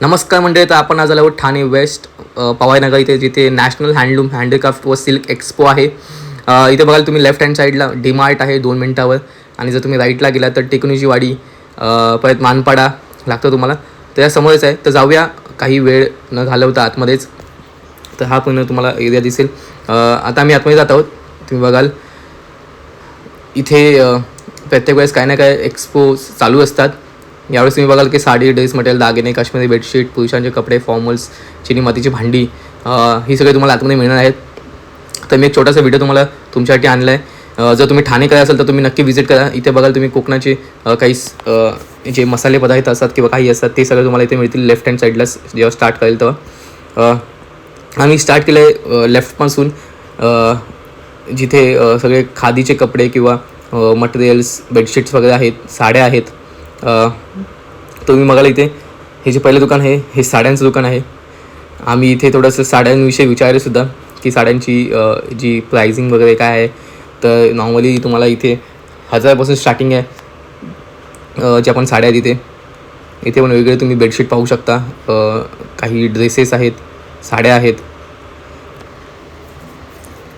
नमस्कार मंडळी तर आपण आज आलो ठाणे वेस्ट पवायनगर इथे जिथे नॅशनल हँडलूम हँडीक्राफ्ट व सिल्क एक्सपो आहे. इथे बघाल तुम्ही लेफ्ट हँड साईडला डीमार्ट आहे दोन मिनटावर. आणि जर तुम्ही राईटला गेला तर टेक्नोलॉजी वाडी परत मानपाडा लागतो तुम्हाला. तर या समोरच आहे. तर जाऊया. काही वेळ न घालवता आतमध्येच. तर हा पूर्ण तुम्हाला एरिया दिसेल. आता आम्ही आतमध्ये जात आहोत. तुम्ही बघाल. इथे प्रत्येक वेळेस काय ना काय एक्सपो चालू असतात. यावेळेस तुम्ही बघाल की साडी ड्रेस मटेरियल दागिने काश्मीरी बेडशीट पुरुषांचे कपडे फॉर्मल्स चिनी मातीची भांडी ही सगळे तुम्हाला आतमध्ये मिळणार आहेत. तर मी एक छोटासा व्हिडिओ तुम्हाला तुमच्यासाठी आणला आहे जर तुम्ही ठाणेकर असाल तर तुम्ही नक्की व्हिजिट करा. इथे बघाल तुम्ही कोकणाचे काही जे मसाले पदार्थ असतात किंवा काही असतात ते सगळं तुम्हाला इथे मिळतील लेफ्ट हँड साईडला जेव्हा स्टार्ट करेल तेव्हा. आम्ही स्टार्ट केलं आहे लेफ्टपासून जिथे सगळे खादीचे कपडे किंवा मटेरियल्स बेडशीट्स वगैरे आहेत साड्या आहेत तुम्ही बघाल इथे हे जे पहिलं दुकान आहे हे साड्यांचं दुकान आहे. आम्ही इथे थोडंसं साड्यांविषयी विचारलंसुद्धा की साड्यांची जी प्राइसिंग वगैरे काय आहे तर नॉर्मली तुम्हाला इथे हजारपासून स्टार्टिंग आहे जे ज्या पण साड्या आहेत इथे. इथे पण वेगळे तुम्ही बेडशीट पाहू शकता काही ड्रेसेस आहेत साड्या आहेत.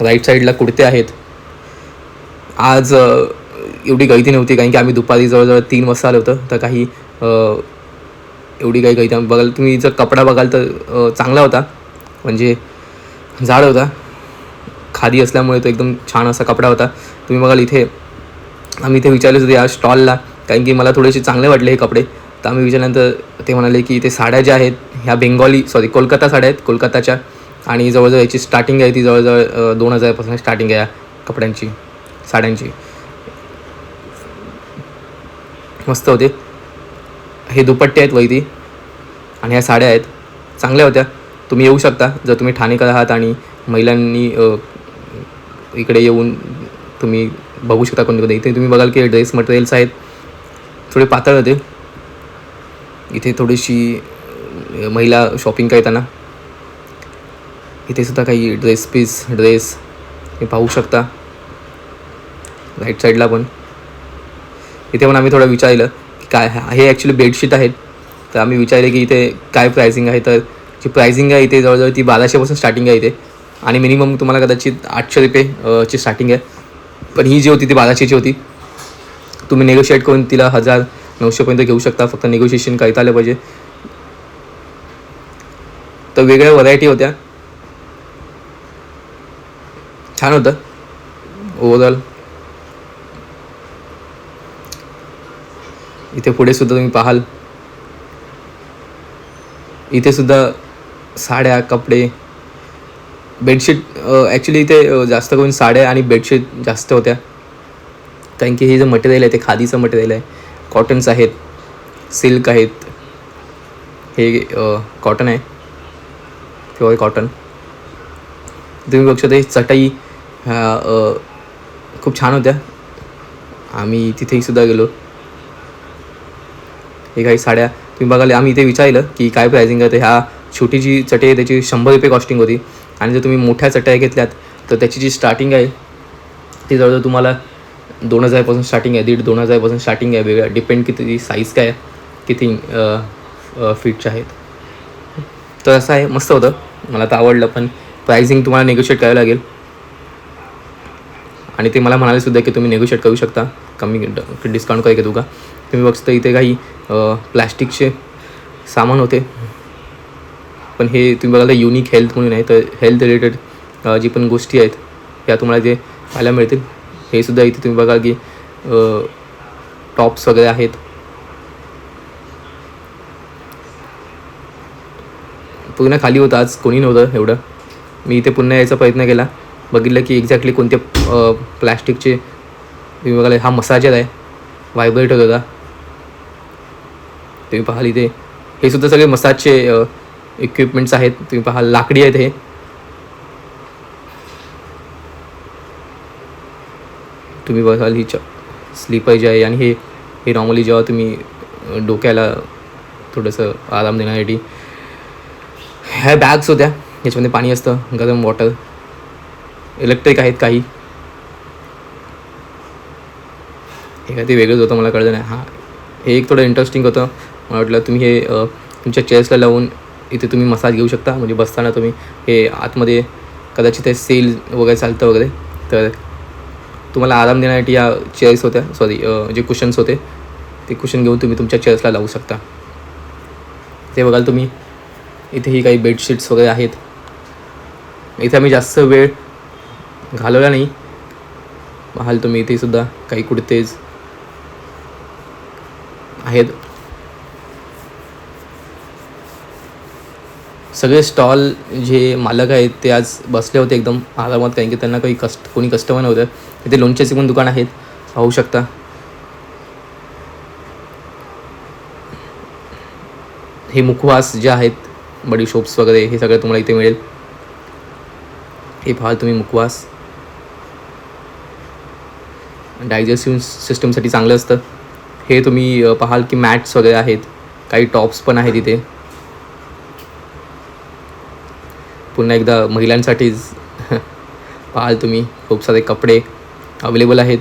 राईट साईडला कुर्ते आहेत. आज एवढी गळती नव्हती कारण की आम्ही दुपारी जवळजवळ तीन वाजता आलो होतं. तर काही एवढी काही गळती बघाल तुम्ही जर कपडा बघाल तर चांगला होता. म्हणजे जाड होता. खादी असल्यामुळे तो एकदम छान असा कपडा होता. तुम्ही बघाल इथे आम्ही इथे विचारले होते या स्टॉलला कारण की मला थोडेसे चांगले वाटले हे कपडे. तर आम्ही विचारल्यानंतर ते म्हणाले की इथे साड्या ज्या आहेत ह्या बेंगॉली सॉरी कोलकाता साड्या आहेत कोलकाताच्या. आणि जवळजवळ याची स्टार्टिंग आहे ती जवळजवळ दोन हजारपासून स्टार्टिंग आहे या कपड्यांची साड्यांची. मस्त होते. हे दुपट्टे आहेत वैदी आणि ह्या साड्या आहेत. चांगल्या होत्या. तुम्ही येऊ शकता. जर तुम्ही ठाणेकर आहात आणि महिलांनी इकडे येऊन तुम्ही बघू शकता कोणते कोणते इथे तुम्ही बघाल की ड्रेस मटेरियल्स आहेत. थोडे पातळ होते. इथे थोडीशी महिला शॉपिंग करताना. इथे सुद्धा काही ड्रेस पीस ड्रेस हे पाहू शकता. राईट साईडला पण. इथे पण आम्ही थोडं विचारलं की काय हे ॲक्च्युली बेडशीट आहेत. तर आम्ही विचारले की इथे काय प्राइसिंग आहे? तर जी प्राइसिंग आहे इथे जवळजवळ ती बाराशेपासून स्टार्टिंग आहे इथे. आणि मिनिमम तुम्हाला कदाचित आठशे रुपये ची स्टार्टिंग आहे. पण ही जी होती ती बाराशेची होती. तुम्ही नेगोशिएट करून तिला हजार नऊशेपर्यंत घेऊ शकता. फक्त नेगोशिएशन करता आलं पाहिजे. तर वेगळ्या व्हरायटी होत्या. छान होतं. ओव्हरऑल इथे पुढे सुद्धा तुम्ही पाहाल. इथे सुद्धा साड्या कपडे बेडशीट ॲक्च्युली इथे जास्त करून साड्या आणि बेडशीट जास्त होत्या. कारण की हे जे मटेरियल आहे ते खादीचं मटेरियल आहे. कॉटन्स आहेत सिल्क आहेत. हे कॉटन आहे. प्युअर कॉटन तुम्ही बघू शकता चटई ह्या खूप छान होत्या. आम्ही तिथेही सुद्धा गेलो. हे काही साड्या. तुम्ही बघाल आम्ही इथे विचारलं की काय प्रायझिंग आहे तर ह्या छोटी जी चटई आहे त्याची शंभर रुपये कॉस्टिंग होती. आणि जर तुम्ही मोठ्या चटया घेतल्यात तर त्याची जी स्टार्टिंग आहे ती जवळजवळ तुम्हाला दोन हजारपासून स्टार्टिंग आहे दीड दोन हजारपासून स्टार्टिंग आहे. वेगळ्या डिपेंड किती साईज काय आहे, किती फीटच्या आहेत. तर असं आहे मस्त होतं. मला तर आवडलं पण प्रायझिंग तुम्हाला नेगोशिएट करावं लागेल. आणि ते मला म्हणाले सुद्धा की तुम्ही नेगोशिएट करू शकता. कमी डिस्काउंट काय तुका तुम्ही बघता इथे काही प्लॅस्टिकचे सामान होते. पण हे तुम्ही बघायला युनिक हेल्थ म्हणून आहे. तर हेल्थ रिलेटेड जी पण गोष्टी आहेत त्या तुम्हाला जे पाहायला मिळतील. हे सुद्धा इथे तुम्ही बघा की टॉप्स वगैरे आहेत. पूर्ण खाली होतं. आज कोणी नव्हतं एवढं. मी इथे पुन्हा यायचा प्रयत्न केला. बघितलं की एक्झॅक्टली कोणते प्लॅस्टिकचे तुम्ही बघायला हा मसाजर आहे. व्हायब्रेट होत होता. तुम्ही पाहाल इथे हे सुद्धा सगळे मसाजचे इक्विपमेंट्स आहेत. तुम्ही पाहाल लाकडी आहेत हे. तुम्ही बघाल ही च स्लीपर जे आहे आणि हे हे नॉर्मली जेव्हा तुम्ही डोक्याला थोडंसं आराम देण्यासाठी ह्या बॅग्स होत्या. याच्यामध्ये पाणी असतं गरम वॉटर इलेक्ट्रिक आहेत काही. हे काय ते वेगळंच होतं मला कळलं नाही. हां हे एक थोडं इंटरेस्टिंग होतं. मला वाटलं तुम्ही हे तुमच्या चेअर्सला लावून इथे तुम्ही मसाज घेऊ शकता. म्हणजे बसताना तुम्ही हे आतमध्ये कदाचित ते सेल वगैरे चालतं वगैरे. तर तुम्हाला आराम देण्यासाठी या चेअर्स होत्या. सॉरी जे कुशन्स होते ते कुशन घेऊन तुम्ही तुमच्या चेअर्सला लावू शकता. ते बघाल तुम्ही इथेही काही बेडशीट्स वगैरे आहेत. इथे आम्ही जास्त वेळ घालवला नाही. पाहाल तुम्ही इथे सुद्धा काही कुर्तेज आहेत. सगळे स्टॉल जे मालक आहेत ते आज बसले होते एकदम आरामात कारण की त्यांना काही कस्ट कोणी कस्टमर नव्हतं. तिथे लोणच्याचे पण दुकान आहेत. पाहू शकता. हे मुखवास जे आहेत बडी शॉप्स वगैरे हे सगळं तुम्हाला इथे मिळेल. हे पाहाल तुम्ही मुखवास. डायजेस्टिव्ह सिस्टमसाठी चांगलं असतं. हे तुम्ही पाहाल की मॅट्स वगैरे आहेत. काही टॉप्स पण आहेत इथे. पुन्हा एकदा महिलांसाठीच पाहाल तुम्ही. खूप सारे कपडे अवेलेबल आहेत.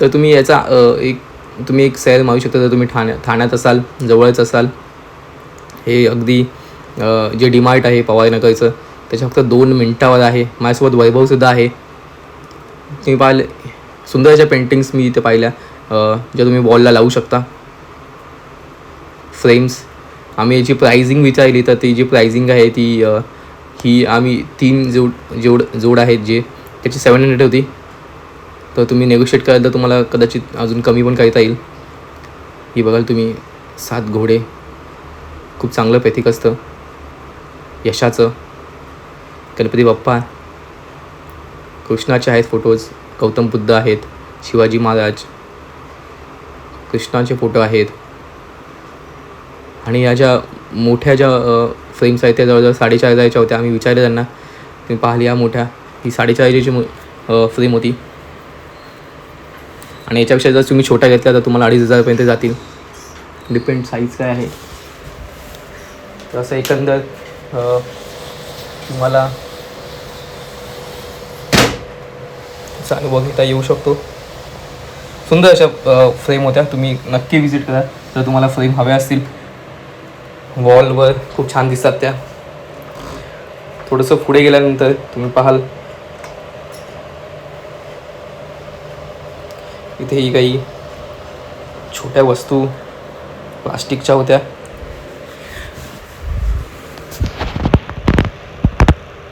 तर तुम्ही याचा एक तुम्ही एक सैर मारू शकता. जर तुम्ही ठाण्या ठाण्यात असाल जवळच असाल हे अगदी जे डीमार्ट आहे पवारनगरचं त्याच्या फक्त दोन मिनटावर आहे. माझ्यासोबत वैभवसुद्धा आहे. तुम्ही पाहिले सुंदर अशा पेंटिंग्स मी इथे पाहिल्या. ज्या तुम्ही वॉलला लावू शकता. फ्रेम्स आम्ही याची प्राइजिंग विचारली तर ती जी प्राइजिंग आहे ती ही आम्ही तीन जोड जोड जोड आहेत जे त्याची सेवन हंड्रेड होती. तर तुम्ही नेगोशिएट कराल तर तुम्हाला कदाचित अजून कमी पण करता येईल. ही बघाल तुम्ही सात घोडे. खूप चांगलं प्रतीक असतं. यशाचं. गणपती बाप्पा. कृष्णाचे आहेत फोटोज गौतम बुद्ध आहेत. शिवाजी महाराज. कृष्णाचे फोटो आहेत. आणि या ज्या मोठ्या ज्या फ्रेम्स आहेत त्या जवळजवळ साडेचार हजाराच्या होत्या. आम्ही विचारलं त्यांना. तुम्ही पाहिली या मोठ्या. ही साडेचार हजाराची फ्रेम होती. आणि याच्यापेक्षा जर तुम्ही छोट्या घेतल्या तर तुम्हाला अडीच हजारपर्यंत जातील. डिपेंड साईज काय आहे? तर असं एकंदर तुम्हाला चांगलं बघता येऊ शकतो. सुंदर अशा फ्रेम होत्या. तुम्ही नक्की विजिट करा. जर तुम्हाला फ्रेम हव्या असतील वॉलवर खूप छान दिसतात त्या. थोडंसं पुढे गेल्यानंतर तुम्ही पाहाल. इथेही काही छोट्या वस्तू प्लास्टिकच्या होत्या.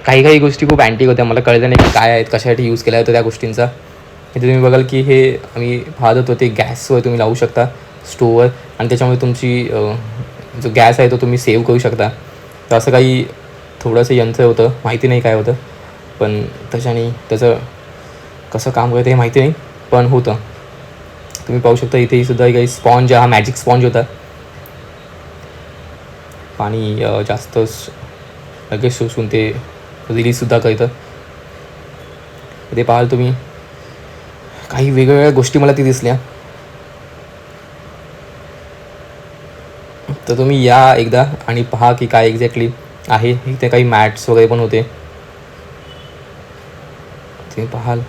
काही काही गोष्टी खूप अँटिक होत्या. मला कळलं नाही की काय आहेत कशासाठी यूज केला होत्या त्या गोष्टींचा. इथे तुम्ही बघाल की हे आम्ही पाहत होतो ते गॅसवर तुम्ही लावू शकता स्टोवर आणि त्याच्यामुळे तुमची जो गॅस आहे तो तुम्ही सेव्ह करू शकता. तर असं काही थोडंसं यंत्र होतं माहिती नाही काय होतं. पण त्याच्याने त्याचं कसं काम करतं हे माहिती नाही पण होतं. तुम्ही पाहू शकता इथेही सुद्धा काही स्पॉन्ज हा मॅजिक स्पॉन्ज होता. पाणी जास्त लगेच शोषून ते रिलीजसुद्धा करतं. ते पाहाल तुम्ही. काही वेगवेगळ्या गोष्टी मला ती दिसल्या. तर तुम्ही या एकदा आणि पहा की काय एक्झॅक्टली आहे. इथे काही मॅट्स वगैरे पण होते. तुम्ही पाहाल.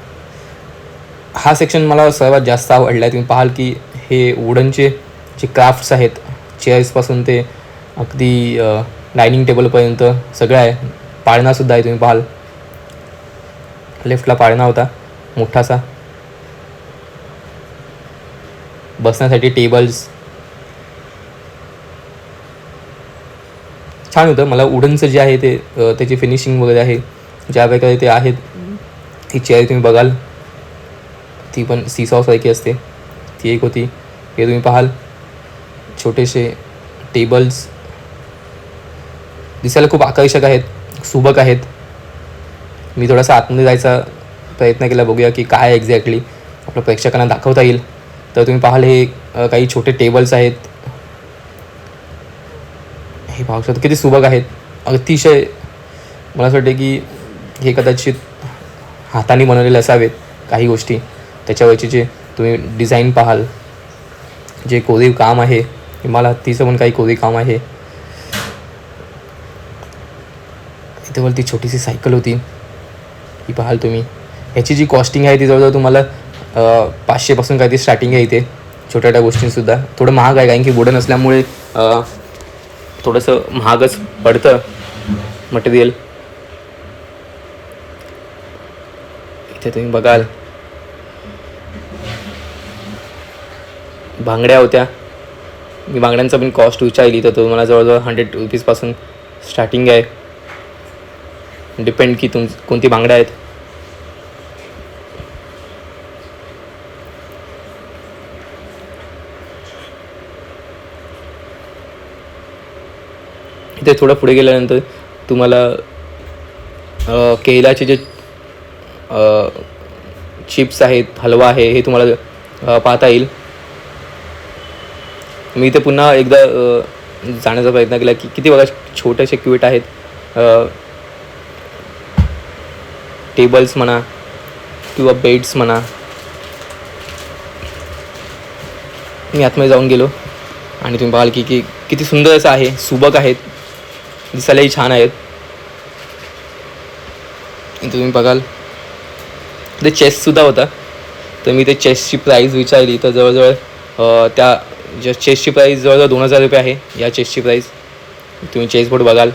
हा सेक्शन मला सर्वात जास्त आवडला आहे तुम्ही पाहाल की हे वुडनचे जे क्राफ्ट्स आहेत चेअर्सपासून ते अगदी डायनिंग टेबलपर्यंत सगळं आहे. पाळणासुद्धा आहे तुम्ही पाहाल. लेफ्टला पाळणा होता मोठासा. बसण्यासाठी टेबल्स छान होतं. मला वुडनचं जे आहे ते त्याची फिनिशिंग वगैरे आहे. ज्या प्रकारे ते आहेत ती चेअर तुम्ही बघाल. ती पण सीसॉसारखी असते. ती एक होती. हे तुम्ही पाहाल. छोटेसे टेबल्स दिसायला खूप आकर्षक आहेत. सुबक आहेत. मी थोडासा आतमध्ये जायचा प्रयत्न केला. बघूया की काय एक्झॅक्टली आपल्या प्रेक्षकांना दाखवता येईल. तर तुम्ही पाहाल हे काही छोटे टेबल्स आहेत. हे पाहू शकता. किती सुबक आहेत. अतिशय मला असं वाटतं की हे कदाचित हाताने बनवलेले असावेत काही गोष्टी. त्याच्यावरचे जे तुम्ही डिझाईन पाहाल. जे कोरीव काम आहे मला हत्तीचं पण काही कोरीव काम आहे. इथेवरती छोटीशी सायकल होती. ही पाहाल तुम्ही. ह्याची जी कॉस्टिंग आहे ती जवळजवळ तुम्हाला पाचशेपासून पाचशेपासून काहीतरी स्टार्टिंग आहे इथे. छोट्या छोट्या गोष्टींसुद्धा. थोडं महाग आहे कारण की वुडन असल्यामुळे थोडंसं महागच पडतं मटेरियल. इथे तुम्ही बघाल. बांगड्या होत्या. मी बांगड्यांचा पण कॉस्ट विचारली तर तुम्हाला जवळजवळ हंड्रेड रुपीजपासून स्टार्टिंग आहे. डिपेंड की तुम कोणती बांगड्या आहेत. तिथे थोडं पुढे गेल्यानंतर तुम्हाला अ, जे चिप्स आहेत हलवा आहे हे तुम्हाला पाहता येईल. मी इथे पुन्हा एकदा जाण्याचा प्रयत्न केला की किती बघा छोटेसे क्विट आहेत. टेबल्स म्हणा किंवा बेड्स म्हणा. मी आतमध्ये जाऊन गेलो आणि तुम्ही बघाल की किती सुंदर असं आहे सुबक आहेत. दिसायलाही छान आहेत. इथे तुम्ही बघाल ते चेससुद्धा होता. तर मी ते चेसची प्राईज विचारली तर जवळजवळ त्या ज्या चेसची प्राईज जवळजवळ दोन हजार रुपये आहे या चेसची प्राईज तुम्ही चेस बोर्ड बघाल.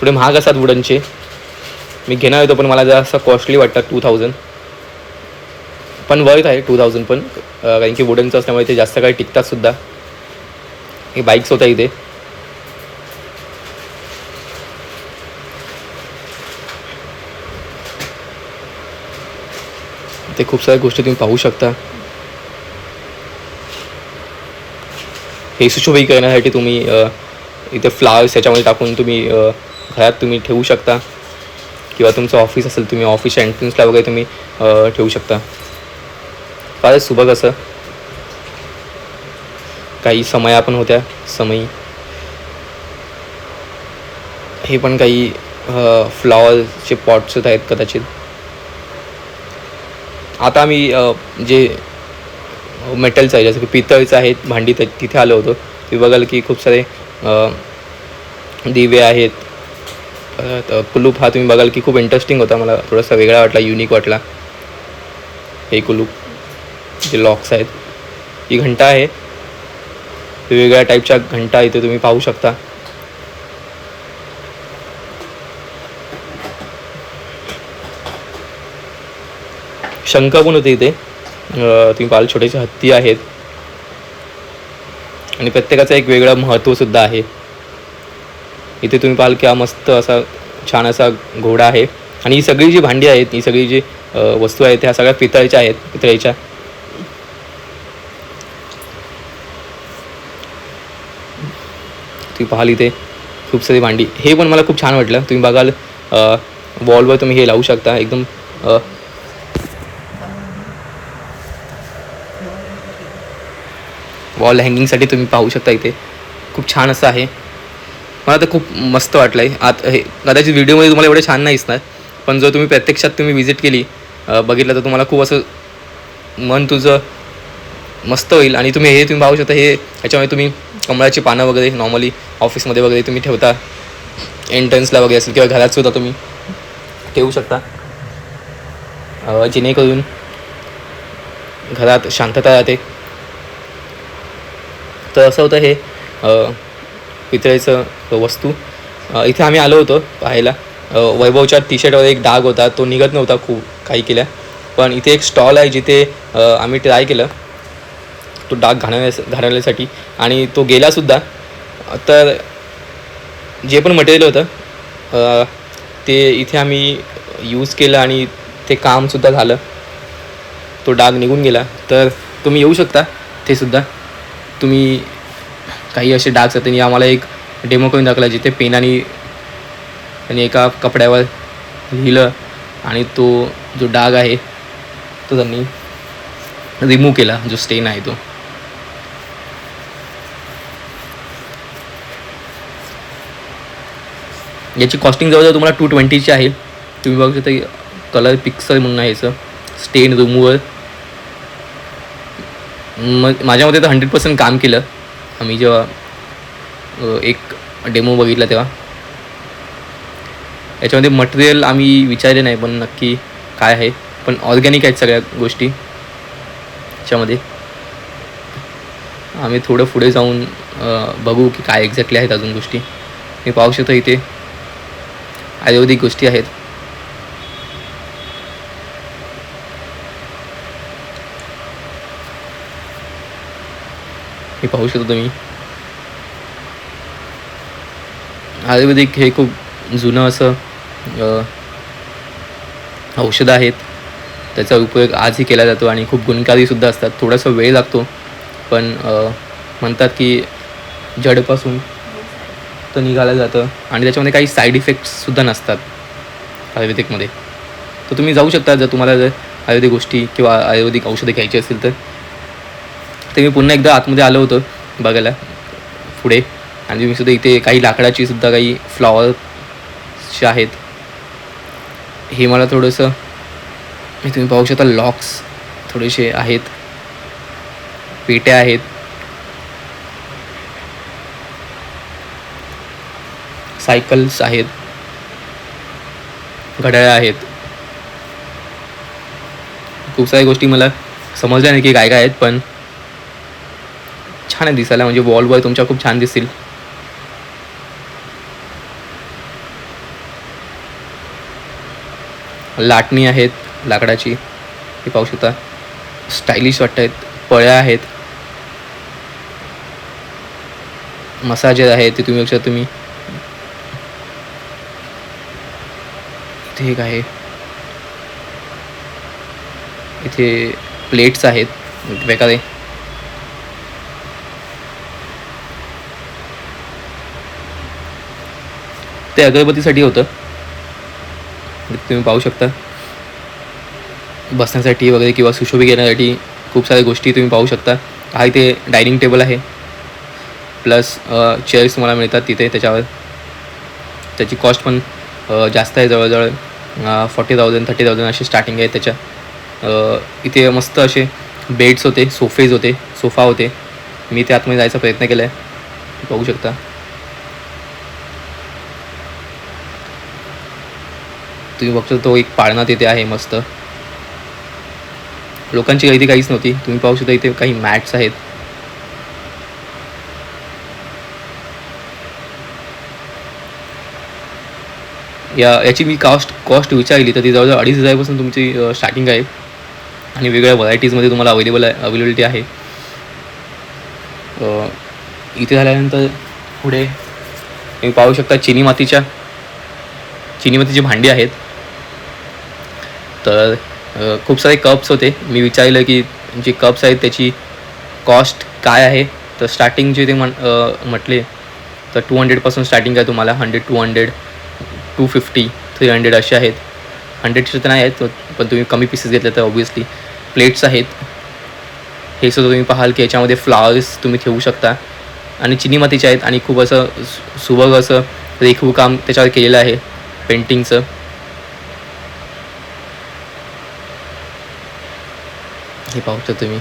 थोडे महाग असतात वुडनचे मी घेणार होतो पण मला जरा असं कॉस्टली वाटतात टू थाउजंड पण वर्थ आहे टू थाउजंड पण. कारण की वुडनचं असल्यामुळे ते जास्त काळ टिकतात सुद्धा. हे बाईक्स होत्या इथे. ते खूप साऱ्या गोष्टी तुम्ही पाहू शकता. हे सुशोभी करण्यासाठी तुम्ही इथे फ्लावर्स याच्यामध्ये टाकून तुम्ही घरात तुम्ही ठेवू शकता. किंवा तुमचं ऑफिस असेल तुम्ही ऑफिसच्या एंट्रन्सला वगैरे तुम्ही ठेवू शकता. फारच सुबक असं. काही समया पण होत्या समयी. हे पण काही फ्लॉवरचे पॉट्स आहेत कदाचित. आता आम्ही जे मेटलचं आहे जसं की पितळचं आहेत भांडी तर तिथे आलो होतो. तुम्ही बघाल की खूप सारे दिवे आहेत. परत कुलूप हा तुम्ही बघाल की खूप इंटरेस्टिंग होता. मला थोडासा वेगळा वाटला युनिक वाटला. हे कुलूप जे लॉक्स आहेत. ही घंटा आहे. वेगवेगळ्या टाईपच्या घंटा इथे तुम्ही पाहू शकता. शंका पण होती इथे. तुम्ही पाहाल छोटेसे हत्ती आहेत. आणि प्रत्येकाचं एक वेगळं महत्त्वसुद्धा आहे. इथे तुम्ही पाहाल की हा मस्त असा छान असा घोडा आहे. आणि ही सगळी जी भांडी आहेत ही सगळी जी वस्तू आहेत ह्या सगळ्या पितळेच्या आहेत पितळेच्या तुम्ही पाहाल इथे खूप सारी भांडी. हे पण मला खूप छान वाटलं. तुम्ही बघाल वॉलवर तुम्ही हे लावू शकता. एकदम वॉल हँगिंगसाठी तुम्ही पाहू शकता इथे. खूप छान असं आहे. मला तर खूप मस्त वाटलं आहे आत हे कदाचित व्हिडिओमध्ये तुम्हाला एवढं छान नाही दिसणार पण जर तुम्ही प्रत्यक्षात तुम्ही विजिट केली बघितलं तर तुम्हाला खूप असं मन तुझं मस्त होईल. आणि तुम्ही हे तुम्ही पाहू शकता हे ह्याच्यामध्ये तुम्ही कमळाची पानं वगैरे नॉर्मली ऑफिसमध्ये वगैरे तुम्ही ठेवता. एंट्रन्सला वगैरे असेल किंवा घरात सुद्धा तुम्ही ठेवू शकता. जेणेकरून घरात शांतता राहते. तर असं होतं हे पितळेचं वस्तू. इथे आम्ही आलो होतो पाहायला. वैभवच्या टी शर्टवर एक डाग होता तो निघत नव्हता खूप काही केल्या. पण इथे एक स्टॉल आहे जिथे आम्ही ट्राय केलं. तो डाग घालवण्यास घालवण्यासाठी आणि तो गेलासुद्धा तर जे पण मटेरियल होतं ते इथे आम्ही यूज केलं आणि ते कामसुद्धा झालं. तो डाग निघून गेला. तर तुम्ही येऊ शकता ते सुद्धा. तुम्ही काही असे डाग आहेत त्यांनी आम्हाला एक डेमो करून दाखवला जिथे पेनाने त्यांनी एका कपड्यावर लिहिलं आणि तो जो डाग आहे तो त्यांनी रिमूव्ह केला जो स्टेन आहे तो. याची कॉस्टिंग जवळजवळ तुम्हाला टू ट्वेंटीची आहे. तुम्ही बघू शकता कलर पिक्सल म्हणून आहे याचं. स्टेन रिमूव्हर मग माझ्या मते तर हंड्रेड पर्सेंट काम केलं. आम्ही जेव्हा एक डेमो बघितला तेव्हा. याच्यामध्ये मटेरियल आम्ही विचारले नाही पण नक्की काय आहे. पण ऑर्गॅनिक आहेत सगळ्या गोष्टी. याच्यामध्ये. आम्ही थोडं पुढे जाऊन बघू की काय एक्झॅक्टली आहेत अजून गोष्टी. मी पाहू शकतो इथे. आयुर्वेदिक गोष्टी आहेत. हे पाहू शकता तुम्ही. आयुर्वेदिक हे खूप जुनं असं औषधं आहेत. त्याचा उपयोग आजही केला जातो आणि खूप गुणकारीसुद्धा असतात. थोडासा वेळ लागतो. पण म्हणतात की जडपासून तर निघालं जातं आणि त्याच्यामध्ये काही साईड इफेक्ट्ससुद्धा नसतात आयुर्वेदिकमध्ये. तर तुम्ही जाऊ शकता जर तुम्हाला जर आयुर्वेदिक गोष्टी किंवा आयुर्वेदिक औषधं घ्यायची असतील तर. ते मी पुन्हा एकदा आतमध्ये आलो होतो बघायला. पुढे. आणि मी सुद्धा इथे काही लाकडाची सुद्धा काही फ्लॉवरचे आहेत. हे मला थोडंसं हे तुम्ही पाहू शकता लॉक्स थोडेसे आहेत. पेट्या आहेत. सायकल्स आहेत. घड्याळ्या आहेत. खूप साऱ्या गोष्टी मला समजल्या नाही की काय काय आहेत पण छान आहे दिसायला म्हणजे वॉलवर तुमच्या खूप छान दिसतील. लाटणी आहेत लाकडाची हे पाहू शकता. स्टायलिश वाटत आहेत पळ्या आहेत. मसाजर आहेत ते तुम्ही लक्षात तुम्ही. ठीक आहे. इथे प्लेट्स आहेत वेगळे ते अगरबत्तीसाठी होतं. म्हणजे तुम्ही पाहू शकता. बसण्यासाठी वगैरे किंवा सुशोभी घेण्यासाठी खूप साऱ्या गोष्टी तुम्ही पाहू शकता. हा इथे डायनिंग टेबल आहे. प्लस चेअर्स तुम्हाला मिळतात तिथे त्याच्यावर. त्याची कॉस्ट पण जास्त आहे जवळजवळ. फॉर्टी थाउजंड थर्टी थाउजंड अशी स्टार्टिंग आहे त्याच्या. इथे मस्त असे बेड्स होते सोफेज होते सोफा होते. मी ते आतमध्ये जायचा प्रयत्न केला आहे पाहू शकता. तुम्ही बघतो तो एक पाळणा तिथे आहे मस्त. लोकांची गर्दी काहीच नव्हती. तुम्ही पाहू शकता इथे काही मॅट्स आहेत. या याची मी कॉस्ट कॉस्ट विचारली तर ती जवळजवळ अडीच हजारपासून तुमची स्टार्टिंग आहे. आणि वेगवेगळ्या व्हरायटीजमध्ये तुम्हाला अवेलेबल आहे अवेलेबिलिटी आहे. इथे झाल्यानंतर पुढे तुम्ही पाहू शकता चिनी मातीच्या चिनी मातीची भांडी आहेत. तर खूप सारे कप्स होते. मी विचारलं की जे कप्स आहेत त्याची कॉस्ट काय आहे? तर स्टार्टिंग जे ते म्हण म्हटले तर टू हंड्रेडपासून स्टार्टिंग आहे तुम्हाला. Hundred two hundred two fifty three hundred असे आहेत. हंड्रेडचे तर नाही आहेत पण तुम्ही कमी पीसेस घेतले तर ऑब्वियसली प्लेट्स आहेत. हे सुद्धा तुम्ही पाहाल की याच्यामध्ये फ्लावर्स तुम्ही ठेवू शकता. आणि चिनी मातीचे आहेत आणि खूप असं सुबग सुबक असं रेखीव काम त्याच्यावर केलेलं आहे पेंटिंगचं हे पाहू शकता तुम्ही.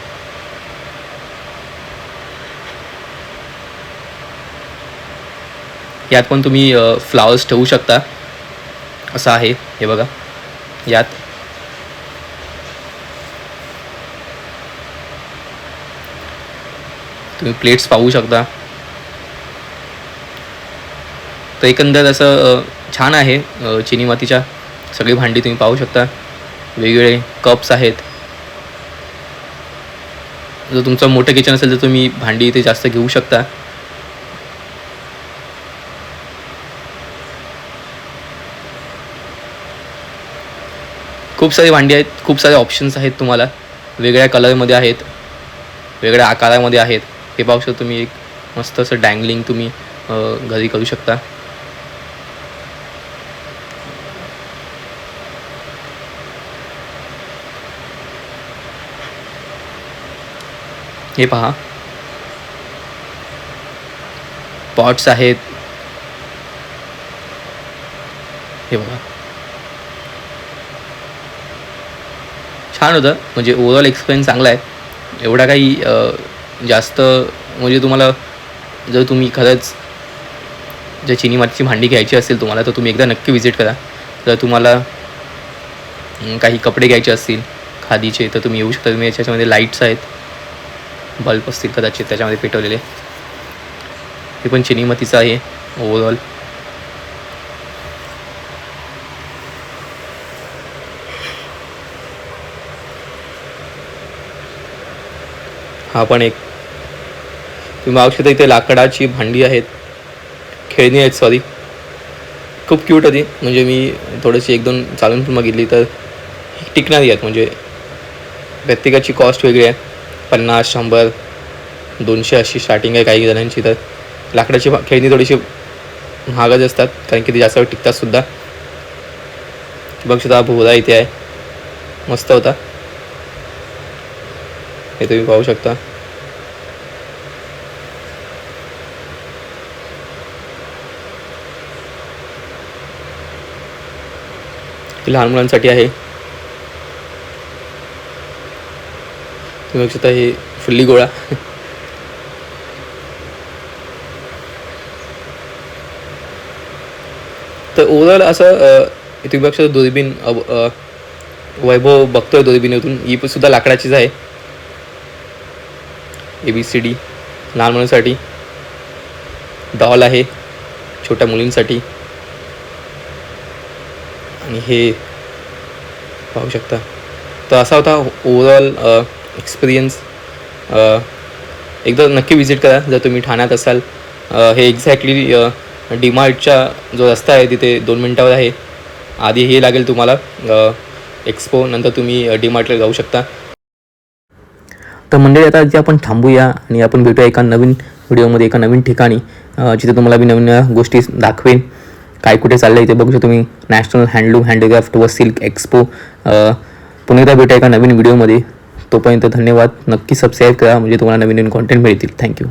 यात पण तुम्ही फ्लावर्स ठेवू शकता. असं आहे हे बघा. यात. तुम्ही प्लेट्स पाहू शकता. तर एकंदर असं छान आहे चिनी मातीच्या सगळी भांडी तुम्ही पाहू शकता. वेगवेगळे कप्स आहेत. जर तुमचं मोठं किचन असेल तर तुम्ही भांडी इथे जास्त घेऊ शकता. खूप सारी भांडी आहेत खूप सारे ऑप्शन्स आहेत तुम्हाला. वेगळ्या कलरमध्ये आहेत वेगळ्या आकारामध्ये आहेत. हे पाहू शकता तुम्ही एक मस्त असं डँगलिंग तुम्ही घरी करू शकता. हे पहा. पॉट्स आहेत. हे बघा. छान होतं. म्हणजे ओवरऑल एक्सपिरियन्स चांगला आहे. एवढा काही जास्त म्हणजे तुम्हाला जर तुम्ही खरंच जर चिनी मातीची भांडी घ्यायची असेल तुम्हाला तर तुम्ही एकदा नक्की विजिट करा. जर तुम्हाला काही कपडे घ्यायचे असतील खादीचे तर तुम्ही येऊ शकता. तुम्ही याच्यामध्ये लाईट्स आहेत. बल्ब असतील कदाचित त्याच्यामध्ये पेटवलेले. हे पण चिनी मातीचं आहे ओव्हरऑल हा पण एक. तुम्ही पाहू शकता इथे लाकडाची भांडी आहेत. खेळणी आहेत सॉरी खूप क्यूट होती म्हणजे मी थोडीशी एक दोन चालून पण बघितली तर टिकणारी आहेत. म्हणजे प्रत्येकाची कॉस्ट वेगळी आहे. पन्नास शंभर दोनशे अशी स्टार्टिंग आहे काही जणांची तर. लाकडाची खेळणी थोडीशी महागच असतात कारण की ती जास्त वेळ टिकतात सुद्धा. बघू शकता भोवरा इथे आहे. मस्त होता. हे तुम्ही पाहू शकता. लहान मुलांसाठी आहे. बघू शकता हे फुल्ली गोळा. तर ओव्हरऑल असं तुम्ही बघू शकता दुर्बीण वैभव बघतोय दुर्बिणीतून. ही पण सुद्धा लाकडाचीच आहे. ए बी सी डी लहान मुलांसाठी. डॉल आहे छोट्या मुलींसाठी. आणि हे पाहू शकता. तर असा होता ओव्हरऑल एक्सपिरियन्स uh, एकदा नक्की विजिट करा जर तुम्ही ठाण्यात असाल. Uh, हे एक्झॅक्टली uh, डीमार्टचा जो रस्ता आहे तिथे दोन मिनटावर आहे. आधी हे लागेल तुम्हाला. एक्सपो नंतर तुम्ही डीमार्टला जाऊ शकता. तर मंडळी आता जे आपण थांबूया आणि आपण भेटूया एका नवीन व्हिडिओमध्ये एका नवीन ठिकाणी जिथे तुम्हाला मी नवीन नवीन गोष्टी दाखवेन. काय कुठे चाललं आहे ते बघू तुम्ही. नॅशनल हँडलूम हँडीक्राफ्ट व सिल्क एक्सपो पुन्हा एकदा भेटूया एका नवीन व्हिडिओमध्ये. तोपर्यंत धन्यवाद. नक्की सबस्क्राईब करा म्हणजे तुम्हाला नवीन नवीन कॉन्टेंट मिळतील. थँक्यू